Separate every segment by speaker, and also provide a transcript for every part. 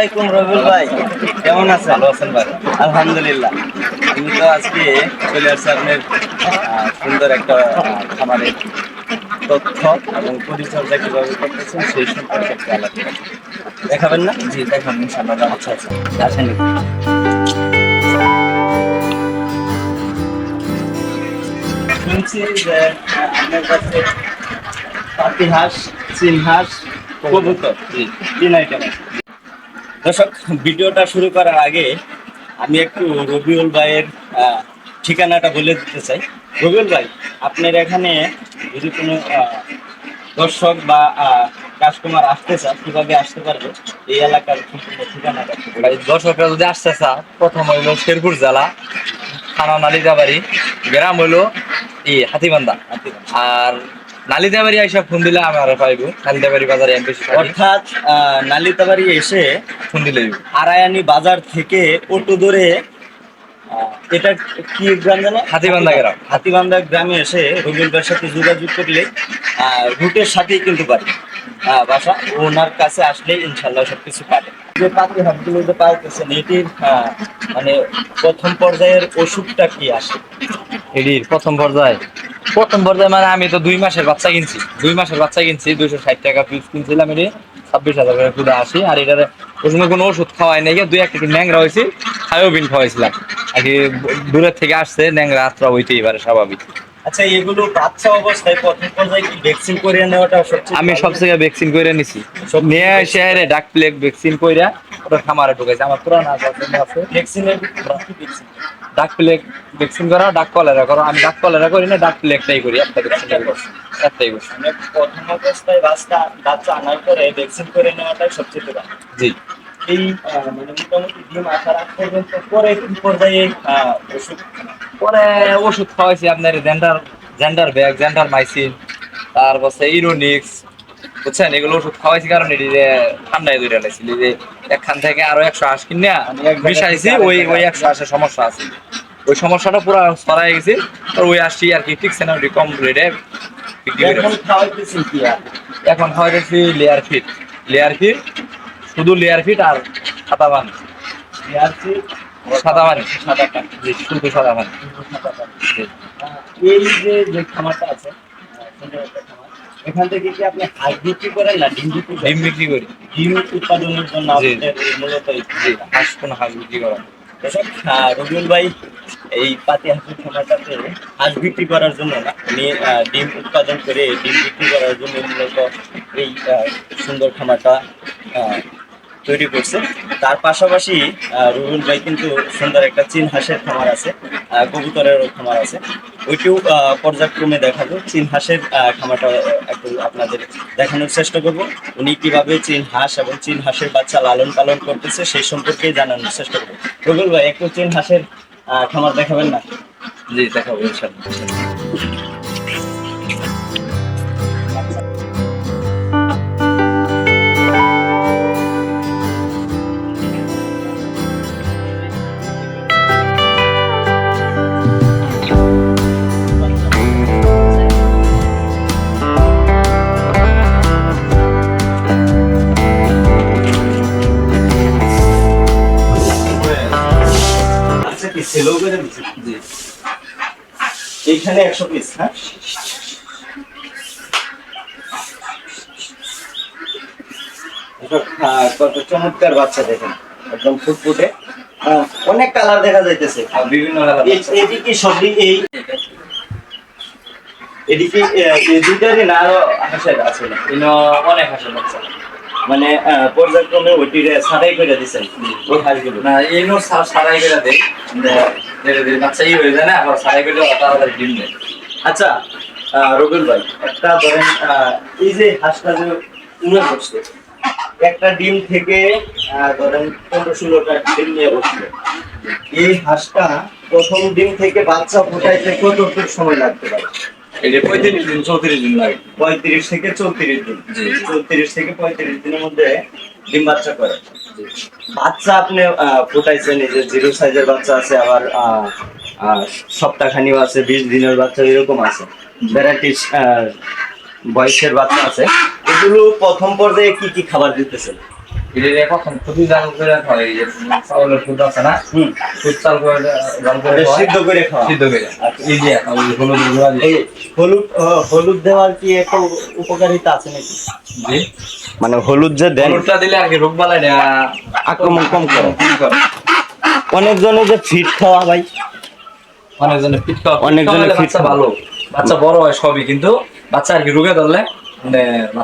Speaker 1: আলাইকুম রবিউল ভাই। কেমন আছেন? ভালো আছেন ভাই। আলহামদুলিল্লাহ। আমি তো আজকে চলে আসছি আপনার সুন্দর একটা খামারের তথ্য এবং পরিচর্যা কীভাবে করতেছেন সেই সম্পর্কে একটু আলাপ দেখাবেন না? জি দেখান ইনশাআল্লাহ আচ্ছা আচ্ছা আসেন শুনছি যে আপনার কাছে পাতি হাঁস চীন হাঁস কবুতর। জি। তিন আইটেম আছে। দর্শক ভিডিওটা শুরু করার আগে আমি একটু রবিউল ভাইয়ের ঠিকানাটা বলে দিতে চাই। রবিউল ভাই আপনার এখানে যদি কোনো দর্শক বা কাস্টমার আসতে চান কীভাবে আসতে পারবে? এই এলাকার ঠিকানাটা
Speaker 2: দর্শকরা যদি আসতে চা প্রথম হইল শেরপুর জেলা থানা নালিতাবাড়ি গ্রাম হইল এই হাতিবান্ধা। আর নালিতাবাড়ি আইসা ফোন দিলে আমার পাইবো। নালিতাবাড়ি বাজারে বেশি
Speaker 1: অর্থাৎ নালিতাবাড়ি এসে
Speaker 2: ফোন দিলে
Speaker 1: আরায়ানি বাজার থেকে অটো ধরে এটা কি গ্রাম জানো
Speaker 2: হাতিবান্ধা গ্রাম।
Speaker 1: হাতিবান্ধা গ্রামে এসে রবিউলের সাথে যোগাযোগ করলে রুটের সাথেই কিন্তু পারে বাসা ওনার কাছে আসলে ইনশাল্লাহ সবকিছু পাবে। যে পাতি হাটগুলো যে পাইতেছেন এটির মানে প্রথম পর্যায়ের ওষুধটা কি আসে?
Speaker 2: এডির প্রথম পর্যায়ে? প্রথম পর্যায়ে মানে আমি তো দুই মাসের বাচ্চা কিনছি। দুই মাসের বাচ্চা কিনছি দুইশো ষাট টাকা পিস কিনছিলাম এটি। ছাব্বিশ হাজার করে খুদা আসি আর এটার সময় কোনো ওষুধ খাওয়াই নাই। দুই একটা ন্যাংরা হয়েছি হায়োবিন খাওয়াইছিলাম। আর কি দূরের থেকে আসছে ন্যাংরা আত্রা হইতেই পারে স্বাভাবিক।
Speaker 1: আচ্ছা এগুলো বাচ্চা অবস্থায় প্রথম পর্যায়ে কি ভ্যাকসিন করিয়ে নেওয়াটা সবচেয়ে
Speaker 2: আমি সব জায়গায় ভ্যাকসিন করে নিছি।
Speaker 1: সব
Speaker 2: নিয়ে আরে ডাক প্লেগ ভ্যাকসিন কইরা ওটা খামারে ঢুকাইছে। আমার পুরান আছে।
Speaker 1: ভ্যাকসিনের ভ্যাকসিন?
Speaker 2: ডাক প্লেগ ভ্যাকসিন করা ডাক কলেরা। করো আমি ডাক কলেরা করি না ডাক প্লেগটাই করি। একটা ভ্যাকসিন একটাই করছি
Speaker 1: মানে প্রথম অবস্থায় বাচ্চা বাচ্চা আনার পরে ভ্যাকসিন করে নেওয়াটাই সবচেয়ে ভালো
Speaker 2: জি।
Speaker 1: এই মানে মোটামুটি ডিম আসার আগ পর্যন্ত পরে কি পর্যায়ে ওষুধ?
Speaker 2: পরে ওষুধ খাওয়াইছি আপনার জেন্ডার জেন্ডার ব্যাগ জেন্ডার মাইসিন তারপর ইরোনিক্স বুঝছেন? এগুলো ওষুধ খাওয়াইছি কারণ এটি যে ঠান্ডায় ধরে লাইছিল যে একখান থেকে আরও একশো আশ কিনে মিশাইছি ওই ওই। একশো আশের সমস্যা আছে। ওই সমস্যাটা পুরো ছড়াই গেছে আর ওই আসছি আর কি ঠিক না কম রেটে
Speaker 1: এখন
Speaker 2: খাওয়াইতেছি লেয়ার ফিট লেয়ার ফিট শুধু লেয়ার ফিট আর সাদা পান। সাদা পানি।
Speaker 1: সাদা পানি।
Speaker 2: শুধু সাদা পানি।
Speaker 1: এই যে যে খামারটা আছে সুন্দর একটা খামার। এখান থেকে কি আপনি হাঁস বিক্রি করেন না ডিম বিক্রি
Speaker 2: ডিম বিক্রি করি।
Speaker 1: ডিম উৎপাদনের জন্য আমাদের মূলত।
Speaker 2: হাঁস কোন হাঁস বিক্রি করা
Speaker 1: দর্শক, রবিউল ভাই এই পাতি হাঁসের খামারটাতে হাঁস বিক্রি করার জন্য না উনি ডিম উৎপাদন করে ডিম বিক্রি করার জন্য মূলত এই সুন্দর খামারটা তৈরি করছে। তার পাশাপাশি রবিউল ভাই কিন্তু সুন্দর একটা চীন হাঁসের খামার আছে কবুতরেরও খামার আছে। ওইটিও পর্যায়ক্রমে দেখাবো। চীন হাঁসের খামারটা একটু আপনাদের দেখানোর চেষ্টা করব। উনি কীভাবে চীন হাঁস এবং চীন হাঁসের বাচ্চা লালন পালন করতেছে সেই সম্পর্কে জানানোর চেষ্টা করব। রবিউল ভাই, একটু চীন হাঁসের খামার দেখাবেন না?
Speaker 2: জি, দেখাবো ইনশাল্লাহ
Speaker 1: এইখানে একশো পিস হ্যাঁ? কত চমৎকার বাচ্চা দেখেন একদম ফুটফুটে। অনেক কালার দেখা যাইতেছে।
Speaker 2: বিভিন্ন কালার
Speaker 1: এই- এদিকে সবই এই এদিকে আহ, এই দুইটারই না আরও হাঁসের আছে
Speaker 2: অনেক হাঁসের বাচ্চা।
Speaker 1: মানে পর্যায়ক্রমে ওইটিরে সারাই করে দিচ্ছেন ওই হাঁসগুলো?
Speaker 2: না ইনো সা- সারাই করে দেয় ধীরে ধীরে বাচ্চা ই হয়ে যায় না আবার সারাই করে তাড়াতাড়ি ডিম দেয়।
Speaker 1: আচ্ছা রবিউল ভাই একটা ধরেন আহ, এই যে হাঁসটা যে উড়ে বসছে একটা ডিম থেকে আহ, ধরেন পনেরো ষোলোটা ডিম নিয়ে বসছে। এই হাঁসটা প্রথম ডিম থেকে বাচ্চা ফোটাইতে কতটুকু সময় লাগতে পারে?
Speaker 2: যে পঁয়ত্রিশ দিন চৌত্রিশ দিন লাগে।
Speaker 1: পঁয়ত্রিশ থেকে চৌত্রিশ দিন। চৌত্রিশ থেকে পঁয়ত্রিশ দিনের মধ্যে ডিম বাচ্চা করে। বাচ্চা আপনি আহ, ফুটাইছেন এই যে জিরো সাইজের বাচ্চা আছে আবার সপ্তাহখানিও আছে বিশ দিনের বাচ্চা এরকম আছে। ভ্যারাইটিস বয়সের বাচ্চা আছে। এগুলো প্রথম পর্যায়ে কি কি খাবার দিতেছেন?
Speaker 2: এটা যে খুবই জাল করে এই যে চাউলের খুদ আছে না?
Speaker 1: হুম।
Speaker 2: চাল করে জাল করে
Speaker 1: সিদ্ধ করে খাওয়া।
Speaker 2: সিদ্ধ করে।
Speaker 1: আচ্ছা।
Speaker 2: এই যে হলুদ
Speaker 1: এই হলুদ হলুদ দেওয়ার কি একটা উপকারিতা আছে নাকি?
Speaker 2: জি।
Speaker 1: মানে হলুদ যে দেন
Speaker 2: হলুদটা দিলে আর কি রোগ বালাই
Speaker 1: আক্রমণ কম করে। অনেকজনে যে ফিট খাওয়া ভাই।
Speaker 2: অনেকজনের ফিট খাওয়া।
Speaker 1: fit খাওয়া।
Speaker 2: ভালো। বাচ্চা বড় হয় সবই কিন্তু বাচ্চা আর কি রোগে ধরলে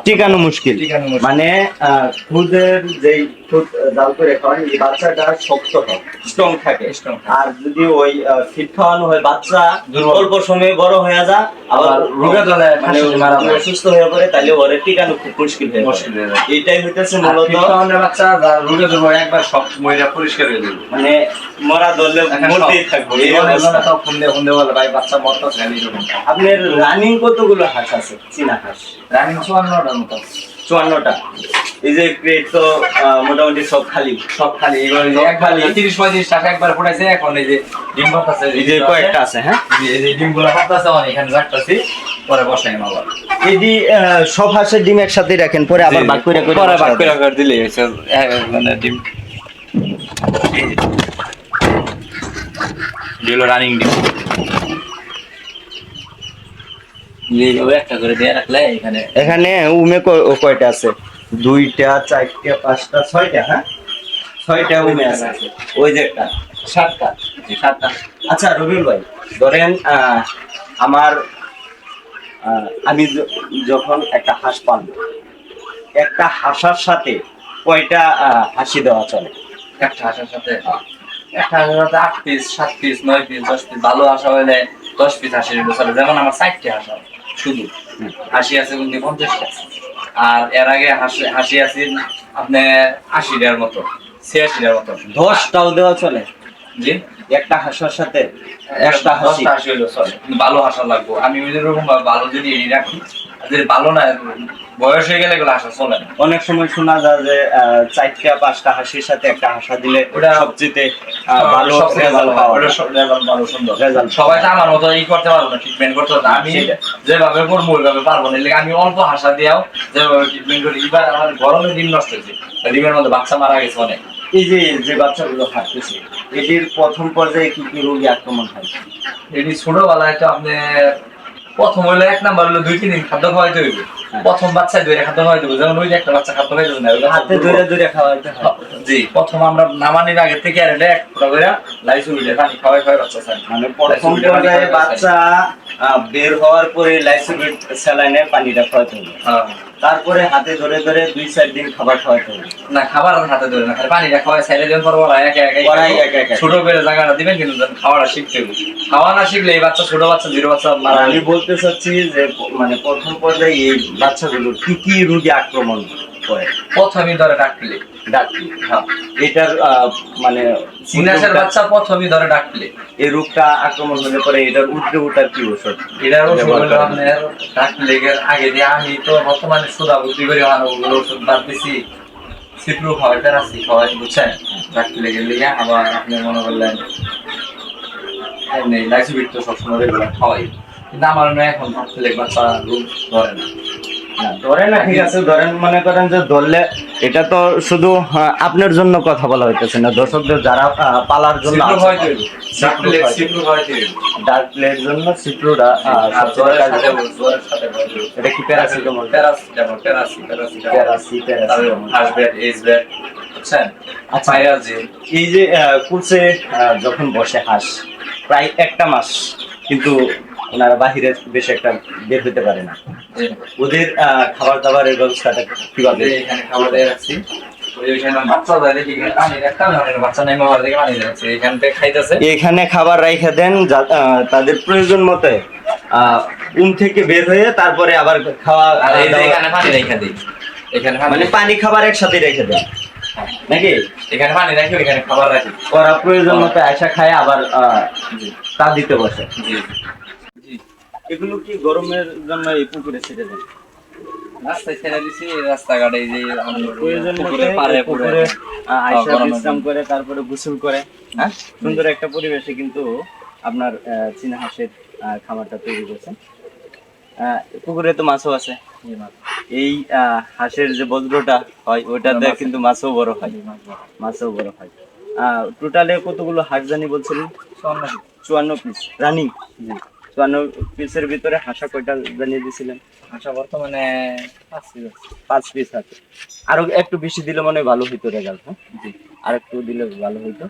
Speaker 1: টিকানো মুশকিল।
Speaker 2: টিকানো মুশকিল।
Speaker 1: মানে খুদের যেই খুদ জাল করে খাওয়ান বাচ্চাটা শক্ত হয় স্ট্রং থাকে। আর যদি ওই ফিট খাওয়ানো হয় বাচ্চা অল্প সময়ে বড় হয়ে আবার
Speaker 2: রোগে
Speaker 1: মানে। অসুস্থ হয়ে পড়ে তাহলে ওরে টিকানো খুব মুশকিল হয়ে
Speaker 2: মুশকিল।
Speaker 1: এইটাই হইতেছে মূলত
Speaker 2: বাচ্চা রোগে একবার সব মহিলা পরিষ্কার হয়ে যাবে।
Speaker 1: মানে মরা
Speaker 2: এখন
Speaker 1: মরতেই থাকব এই অবস্থা।
Speaker 2: সব বলে, ভাই বাচ্চা মরতেছে, খালি
Speaker 1: আপনার রানিং কতগুলো হাঁস আছে? চীনা হাঁস।
Speaker 2: রানিং চুয়ান্নটার মতো।
Speaker 1: চুয়ান্নটা। এই যে ক্রেট তো মোটামুটি সব খালি
Speaker 2: সব খালি। একবার তিরিশ পঁয়ত্রিশ টাকা একবার ফুটাইছে এখন এই যে ডিম পাতাছে
Speaker 1: এই যে কয়েকটা আছে হ্যাঁ?
Speaker 2: এই যে ডিমগুলো পাতাছে অনেক এখানে রাখতেছি পরে বসাই আবার।
Speaker 1: এদি সব হাঁসের ডিম একসাথে রাখেন পরে আবার ভাগ করে করে
Speaker 2: পরে ভাগ করে করে দিলে মানে ডিম। যেগুলো রানিং ডিম এইভাবে একটা করে দিয়ে রাখলে এখানে
Speaker 1: এখানে উমে কয়টা আছে? দুইটা চারটা পাঁচটা ছয়টা হ্যাঁ? ছয়টা উমে আছে। ওই যে একটা।
Speaker 2: সাতটা। সাতটা।
Speaker 1: আচ্ছা রবিউল ভাই ধরেন আমার আমি যখন একটা হাঁস পালবো একটা হাসার সাথে কয়টা আহ, হাসি দেওয়া চলে?
Speaker 2: একটা হাঁসের সাথে একটা হাঁসের সাথে আট পিস সাত পিস নয় পিস দশ পিস ভালো হাঁসা হলে দশ পিস হাসি চলে। যেমন আমার চারটে হাঁসা শুধু হাসি আছে উনি পঞ্চাশটা। আর এর আগে হাসি হাসি আছে আপনি আশিটার মতো, ছিয়াশিটার মতো।
Speaker 1: দশটাও দেওয়া চলে।
Speaker 2: জি
Speaker 1: একটা হাঁসার সাথে একটা হাসি।
Speaker 2: হাসি চলে ভালো হাসা লাগবো। আমি ওই যেরকম ভালো যদি এড়িয়ে রাখি যদি ভালো না বয়স হয়ে গেলে এগুলো হাসা চলে না।
Speaker 1: অনেক সময় শোনা যায় যে চারটা পাঁচটা হাসির সাথে একটা হাসা দিলে
Speaker 2: ওটা
Speaker 1: সবচেয়ে ভালো রেজাল্ট
Speaker 2: ভালো সুন্দর।
Speaker 1: Result।
Speaker 2: সবাই তো আমার মতো ই করতে পারব না ট্রিটমেন্ট করতে পারব না। আমি যেভাবে করব ওইভাবে পারব না। আমি অল্প হাসা দিয়াও যেভাবে ট্রিটমেন্ট করি। এবার আমার গরমে ডিম নষ্ট হয়েছে। ডিমের মধ্যে বাচ্চা মারা গেছে অনেক।
Speaker 1: এই যে যে বাচ্চাগুলো হাঁটতেছে এটির প্রথম পর্যায়ে কি কি রোগী আক্রমণ হয়?
Speaker 2: এটি ছোটবেলায় তো আপনি প্রথম হইলে এক নাম্বার হলো দুই তিন দিন খাদ্য খাওয়াইতে হইবে।
Speaker 1: হ্যাঁ।
Speaker 2: প্রথম বাচ্চা দুই খাদ্য খাওয়াইতে হবে যেমন ওই যে একটা বাচ্চা খাদ্য খাইতে না
Speaker 1: হাতে ধরে ধরে খাওয়াইতে হয়।
Speaker 2: জি। প্রথম আমরা নামানির আগে থেকে আর এটা এক ফোঁটা করে পানি খাওয়াই খাওয়াই বাচ্চা
Speaker 1: মানে প্রথম পর্যায়ে বাচ্চা। বের হওয়ার পরে লাইসোবিট স্যালাইনে পানিটা খাওয়াতে হবে।
Speaker 2: হ্যাঁ।
Speaker 1: তারপরে হাতে ধরে ধরে দুই চার দিন খাবার খাওয়াতে হবে।
Speaker 2: না খাবার আর হাতে ধরে না খালি পানিটা খাওয়াই সাইডে দেন পর ওরা একে একে
Speaker 1: ওরাই একে একে
Speaker 2: ছোট করে জায়গাটা দিবেন কিন্তু খাওয়াটা শিখতে হবে। খাওয়া না শিখলে এই বাচ্চা ছোট বাচ্চা জিরো বাচ্চা
Speaker 1: মানে
Speaker 2: মারা
Speaker 1: আমি বলতে চাচ্ছি যে মানে প্রথম পর্যায়ে এই বাচ্চাগুলো কি কি রোগে আক্রমণ করে।
Speaker 2: প্রথমই ধরে ডাকলে
Speaker 1: ডাকি হ্যাঁ। এটার মানে
Speaker 2: সিনাসের বাচ্চা প্রথমই ধরে ডাকলে।
Speaker 1: এই রোগটা আক্রমণ হলে পরে এটার উঠতে উঠার কি ওষুধ
Speaker 2: এটার ওষুধ হলো আপনার ডাকলে আগে দিয়ে আমি তো বর্তমানে সুদা বুদ্ধি করে আমার ওষুধ বাদ দিছি সিপ্রু খাওয়াই প্যারাসি খাওয়াই বুঝছেন? ডাকলে গেলে আবার আপনি মনে করলেন এমনি লাইসোবিট তো সবসময় রেগুলার খাওয়াই কিন্তু আমার এখন ডাকলে বাচ্চা রোগ ধরে না।
Speaker 1: ধরেন না ঠিক আছে ধরেন মনে করেন যে ধরলে এটা তো শুধু আপনার জন্য কথা বলা হইতেছে না দর্শকদের যারা পালার জন্য ডার্ক প্লের এটা কি প্যারাসিটামল
Speaker 2: প্যারাসিটামল প্যারাসিটামল বুঝছেন?
Speaker 1: আচ্ছা। এই যে কুলসে যখন বসে হাঁস প্রায় একটা মাস কিন্তু ওনারা বাহিরে বেশ একটা বের হতে পারে না। ওদের খাবার দাবারের ব্যবস্থাটা কীভাবে?
Speaker 2: এখানে খাবার যায় দেখি এখানে
Speaker 1: খাবার রাইখে দেন তাদের প্রয়োজন মতে উম থেকে বের হয়ে তারপরে আবার খাওয়া
Speaker 2: এখানে পানি রেখে দিই এখানে
Speaker 1: মানে পানি খাবার একসাথে রেখে দেন। নাকি?
Speaker 2: এখানে পানি রাখি এখানে খাবার রাখি।
Speaker 1: ওরা প্রয়োজন মতো আশা খায় আবার আহ, তা দিতে বসে।
Speaker 2: জি।
Speaker 1: এগুলো কি গরমের জন্য এই পুকুরে ছেড়ে দেন?
Speaker 2: রাস্তায় ছেড়ে দিছি রাস্তাঘাটে এই যে
Speaker 1: প্রয়োজন মতো
Speaker 2: পারে পুকুরে
Speaker 1: আইসা বিশ্রাম করে তারপরে গোসল করে হ্যাঁ? সুন্দর একটা পরিবেশে কিন্তু আপনার চীনা হাঁসের খামারটা তৈরি করছেন। পুকুরে তো মাছও আছে। এই হাঁসের যে বজ্রটা হয় ওটাতে কিন্তু মাছও বড় হয়। মাছও বড় হয়। টোটালে কতগুলো হাঁস জানি বলছিলেন? চুয়ান্ন পিস। রানিং? চুয়ান্ন পিসের ভিতরে হাঁসা কয়টা জানিয়ে দিয়েছিলেন
Speaker 2: বর্তমানে
Speaker 1: পাঁচ পিস আছে। আরও একটু বেশি দিলে মনে ভালো হইতো রেজাল্ট হ্যাঁ?
Speaker 2: জি।
Speaker 1: আর একটু দিলে ভালো হইতো।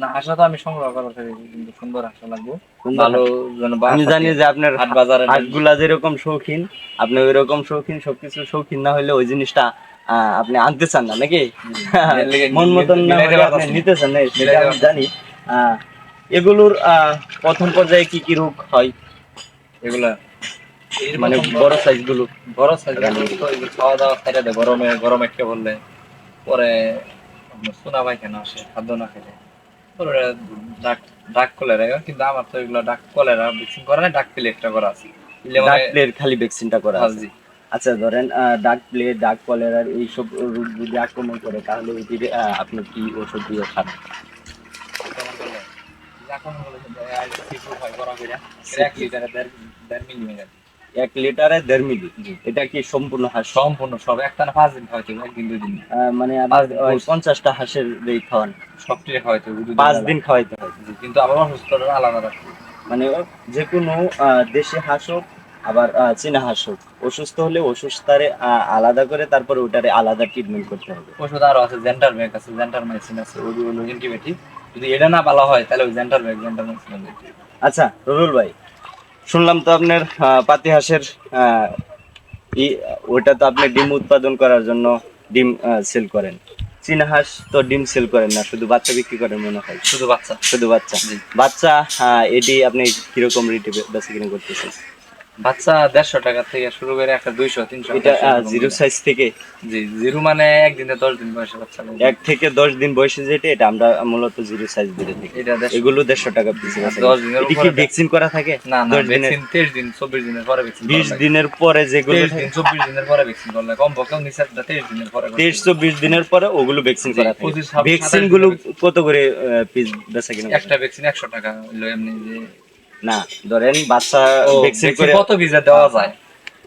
Speaker 2: না আশা তো আমি সংগ্রহ করার থেকে কিন্তু সুন্দর লাগবে। ভালো
Speaker 1: আমি জানি যে আপনার
Speaker 2: হাট বাজারে
Speaker 1: হাটগুলা যেরকম শৌখিন আপনি ওই রকম শৌখিন সবকিছু শৌখিন না হলে ওই জিনিসটা আপনি আনতে চান না নাকি? মন মতন না
Speaker 2: না।
Speaker 1: নিতে চান না জানি। আহ, এগুলোর আহ, প্রথম পর্যায়ে কি কি রোগ হয়?
Speaker 2: এগুলা
Speaker 1: মানে বড় সাইজগুলো
Speaker 2: বড় সাইজ খাওয়া দাওয়া খাইতে দেয় গরমে গরম একটা বললে। পরে সোনা পায়খানা আসে খাদ্য না খেলে। পরে ডাক ডাক কলেরা কিন্তু আমার তো এগুলো ডাক কলেরা ভ্যাকসিন করা নাই ডাক প্লেটটা করা আছে। মানে-
Speaker 1: ডাক প্লের খালি ভ্যাকসিনটা করা আছে। আচ্ছা ধরেন ডাক প্লে ডাক কলেরার এইসব রোগ যদি আক্রমণ করে তাহলে এটির আপনি কি ওষুধ দিয়ে খান?
Speaker 2: এখন হলো যে হয় গরম কইরা, এক লিটারে দেড় দেড় মিলি
Speaker 1: এক লিটারে দেড় মিলি? এটা কি সম্পূর্ণ হাঁস?
Speaker 2: সম্পূর্ণ সব। একটানা পাঁচ দিন খাওয়াইতে একদিন দুই দিন।
Speaker 1: মানে। পঞ্চাশটা হাঁসের এই খাওয়ান
Speaker 2: সবটি খাওয়াইতে
Speaker 1: পাঁচ দিন খাওয়াইতে হয়
Speaker 2: কিন্তু আবার অসুস্থটা আলাদা রাখতে
Speaker 1: মানে যে কোনো আহ, দেশি হাঁস হোক আবার চীনা হাঁস হোক অসুস্থ হলে অসুস্থতারে আহ, আলাদা করে তারপরে ওটারে আলাদা ট্রিটমেন্ট করতে হবে।
Speaker 2: ওষুধ আরও আছে জেন্টার আছে জেন্টার মেডিসিন আছে ওগুলো যদি এটা না ভালো হয় তাহলে ওই জেন্টার ব্যাগ জেন্টার
Speaker 1: আচ্ছা রুল ভাই শুনলাম তো আপনার আহ, পাতি হাঁসের আহ, ই- ওটা তো আপনি ডিম উৎপাদন করার জন্য ডিম সেল করেন। চীনা হাঁস তো ডিম সেল করেন না শুধু বাচ্চা বিক্রি করেন মনে হয়।
Speaker 2: শুধু বাচ্চা।
Speaker 1: শুধু বাচ্চা। বাচ্চা এটি আপনি কীরকম রেটে বেচা কিনে করতেছেন?
Speaker 2: বাচ্চা দেড়শো টাকা থেকে শুরু করে একটা দুইশো তিনশো
Speaker 1: এটা জিরো সাইজ থেকে?
Speaker 2: জি জিরো মানে একদিনে দশ দিন বয়সে বাচ্চা
Speaker 1: এক থেকে দশ দিন বয়সে যেটা এটা আমরা মূলত জিরো সাইজ থাকি। এগুলো দেড়শো টাকা পিস
Speaker 2: দশ দিনের
Speaker 1: কি ভ্যাকসিন করা থাকে?
Speaker 2: না ভ্যাকসিন তেইশ দিন চব্বিশ দিনের পরে ভ্যাকসিন
Speaker 1: বিশ দিনের পরে যেগুলো
Speaker 2: চব্বিশ দিনের পরে ভ্যাকসিন করলে কম নিচে তেইশ দিনের পরে
Speaker 1: তেইশ চব্বিশ দিনের পরে ওগুলো ভ্যাকসিন করা থাকে।
Speaker 2: ভ্যাকসিনগুলো
Speaker 1: কত করে পিস বেচা কিনা?
Speaker 2: একটা ভ্যাকসিন একশো টাকা এমনি যে
Speaker 1: না ধরেন বাচ্চা ভ্যাকসিন করে
Speaker 2: কত দেওয়া যায়?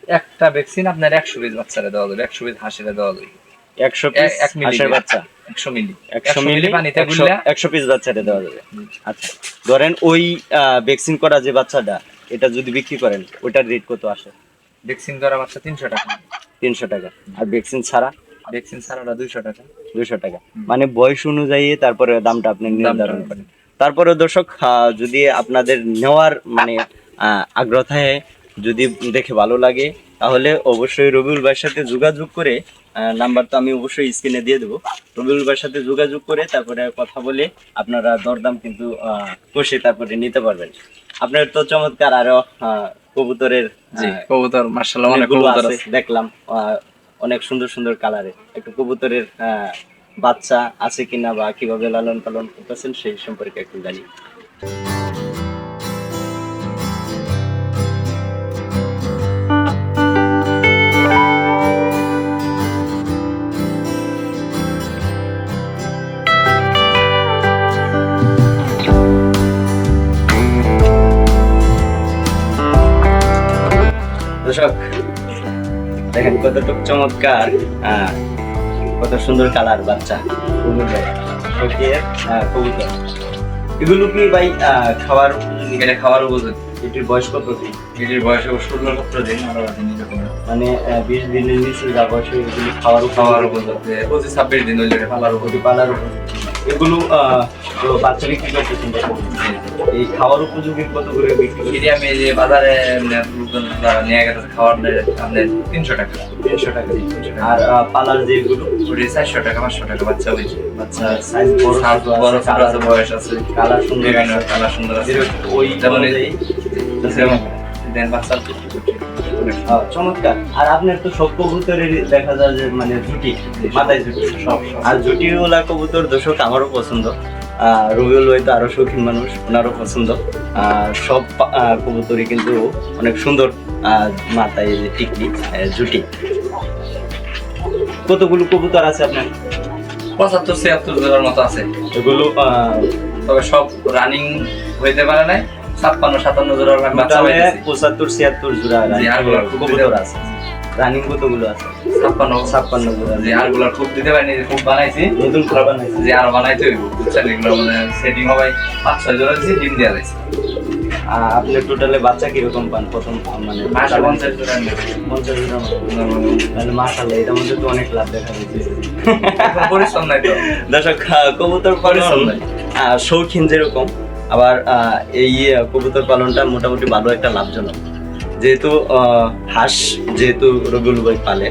Speaker 2: একটা ভ্যাকসিন আপনার একশো পিস বাচ্চারে দেওয়া যাবে একশো হাঁসের দেওয়া যাবে।
Speaker 1: একশো হাঁসের বাচ্চা।
Speaker 2: একশো মিলি
Speaker 1: একশো মিলি
Speaker 2: পানিতে
Speaker 1: একশো- পিস বাচ্চাটা দেওয়া যাবে। আচ্ছা ধরেন ওই ভ্যাকসিন করা যে বাচ্চাটা এটা যদি বিক্রি করেন ওটার রেট কত আসে?
Speaker 2: ভ্যাকসিন করা বাচ্চা তিনশো টাকা।
Speaker 1: তিনশো টাকা। আর ভ্যাকসিন ছাড়া?
Speaker 2: ভ্যাকসিন ছাড়াটা দুইশো টাকা।
Speaker 1: দুশো টাকা। মানে বয়স অনুযায়ী তারপরে দামটা আপনি নির্ধারণ করেন। তারপরে দর্শক যদি আপনাদের নেওয়ার মানে আগ্রহ থাকে যদি দেখে ভালো লাগে তাহলে অবশ্যই রবিউল ভাইয়ের সাথে যোগাযোগ করে নাম্বার তো আমি অবশ্যই স্ক্রিনে দিয়ে দেবো। রবিউল ভাইয়ের সাথে যোগাযোগ করে তারপরে কথা বলে আপনারা দরদাম কিন্তু আহ, কষে তারপরে নিতে পারবেন। আপনার তো চমৎকার আরও কবুতরের
Speaker 2: কবুতর মার্শাল্লাহ অনেক কবুতর
Speaker 1: দেখলাম আহ, অনেক সুন্দর সুন্দর কালারে একটু কবুতরের আহ, বাচ্চা আছে কিনা বা কীভাবে লালন পালন করতেছেন সেই সম্পর্কে একটু জানি। দর্শক, দেখেন কতটুক চমৎকার কত সুন্দর কালার বাচ্চা। কবুতর। এগুলো কি ভাই আহ, খাওয়ার খাবার
Speaker 2: এটা খাওয়ার উপযোগী।
Speaker 1: এটির বয়স কত দিন?
Speaker 2: এটির বয়স ষোলো সতেরো দিন
Speaker 1: মানে বিশ দিনের নিচে যা বয়স হয় এগুলি খাওয়ার
Speaker 2: খাওয়ার
Speaker 1: উপযোগী।
Speaker 2: পঁচিশ ছাব্বিশ দিন ওই এটা পালার উপযোগী
Speaker 1: পালার উপযোগী। এগুলো আহ, তো বাচ্চা বিক্রি করতেছেন এই খাওয়ার উপযোগী কত করে বিক্রি
Speaker 2: আমি যে বাজারে নিয়ে গেছে খাওয়ার দেয় আপনার তিনশো টাকা।
Speaker 1: তিনশো টাকা আর পালার যেগুলো
Speaker 2: ওটি চারশো টাকা পাঁচশো টাকা বাচ্চা হয়েছে
Speaker 1: বাচ্চা সাইজ বড়
Speaker 2: বড়
Speaker 1: আছে,
Speaker 2: আছে বয়স আছে।
Speaker 1: কালার সুন্দর
Speaker 2: কালার সুন্দর আছে।
Speaker 1: ওই
Speaker 2: যেমন দেন বাচ্চা।
Speaker 1: আহ, চমৎকার। আর আপনার তো সব কবুতরের দেখা যায় যে মানে জুটি মাথায় জুটি।
Speaker 2: সব।
Speaker 1: আর জুটিওয়ালা কবুতর দর্শক আমারও পছন্দ। রবিউল ভাই তো আরও শৌখিন মানুষ ওনারও পছন্দ। সব কবুতরই কিন্তু অনেক সুন্দর আহ, মাথায় যে টিকলি জুটি। কতগুলো কবুতর আছে আপনার?
Speaker 2: পঁচাত্তর ছিয়াত্তর জোড়ার মতো আছে।
Speaker 1: এগুলো
Speaker 2: তবে সব রানিং হইতে পারে নাই। ছাপ্পান্ন সাতান্ন জোড়ার বাচ্চা
Speaker 1: পঁচাত্তর ছিয়াত্তর জোড়া
Speaker 2: আর
Speaker 1: কবুতর আছে। রানিং কতগুলো আছে।
Speaker 2: ছাপ্পান্ন।
Speaker 1: ছাপ্পান্নগুলো
Speaker 2: যে আরগুলো খুব দিতে পারিনি খুব বানাইছি।
Speaker 1: নতুন খাবার বানাইছে।
Speaker 2: যে আরও বানাইতে হইব বুঝছেন? এগুলো মানে সেটিং হবে পাঁচ ছয় জোড়া দিয়েছি ডিম দেওয়া যাচ্ছে
Speaker 1: আপনি টোটালে বাচ্চা কীরকম পান প্রথম মানে
Speaker 2: মাসে পঞ্চাশ জোড়া
Speaker 1: পঞ্চাশ তাহলে মাসাল্লাহ এটার মধ্যে তো অনেক লাভ দেখা যাচ্ছে।
Speaker 2: পরিশ্রম নাই তো।
Speaker 1: দর্শক কবুতর
Speaker 2: পরিশ্রম নাই।
Speaker 1: শৌখিন যেরকম আবার এই কবুতর পালনটা মোটামুটি ভালো একটা লাভজনক। যেহেতু হাঁস যেহেতু রবিউল ভাই পালে,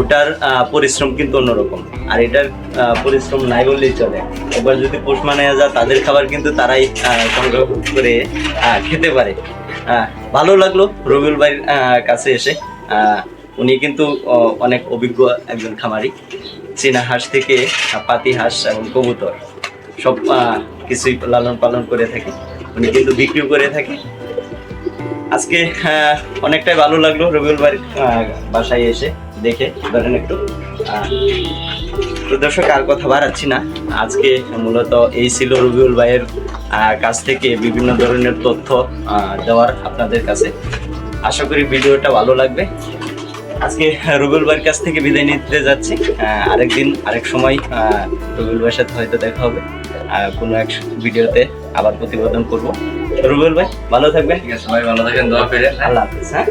Speaker 1: ওটার পরিশ্রম কিন্তু অন্যরকম। আর এটার পরিশ্রম নাই বললেই চলে। একবার যদি পোষ মানে যায়, তাদের খাবার কিন্তু তারাই সংগ্রহ করে খেতে পারে। ভালো লাগল রবিউল ভাইয়ের কাছে এসে। উনি কিন্তু অনেক অভিজ্ঞ একজন খামারি। চীনা হাঁস থেকে পাতি হাঁস এবং কবুতর। সব কিছুই লালন পালন করে থাকে। উনি কিন্তু বিক্রিও করে থাকে। আজকে অনেকটাই ভালো লাগল রবিউল বাড়ির বাসায় এসে দেখে। ধরেন একটু তো দর্শক, আর কথা বাড়াচ্ছি না। আজকে মূলত এই ছিল রবিউল ভাইয়ের কাছ থেকে বিভিন্ন ধরনের তথ্য দেওয়ার আপনাদের কাছে। আশা করি ভিডিওটা ভালো লাগবে। আজকে রবিউল ভাইয়ের কাছ থেকে বিদায় নিতে যাচ্ছি। আরেকদিন, আরেক সময় রবিউল ভাইয়ের সাথে হয়তো দেখা হবে। কোনো এক ভিডিওতে আবার প্রতিবেদন করব। রুবেল ভাই ভালো থাকবেন?
Speaker 2: ঠিক আছে ভাই ভালো থাকেন দোয়া করে
Speaker 1: আল্লাহ হাফিজ হ্যাঁ?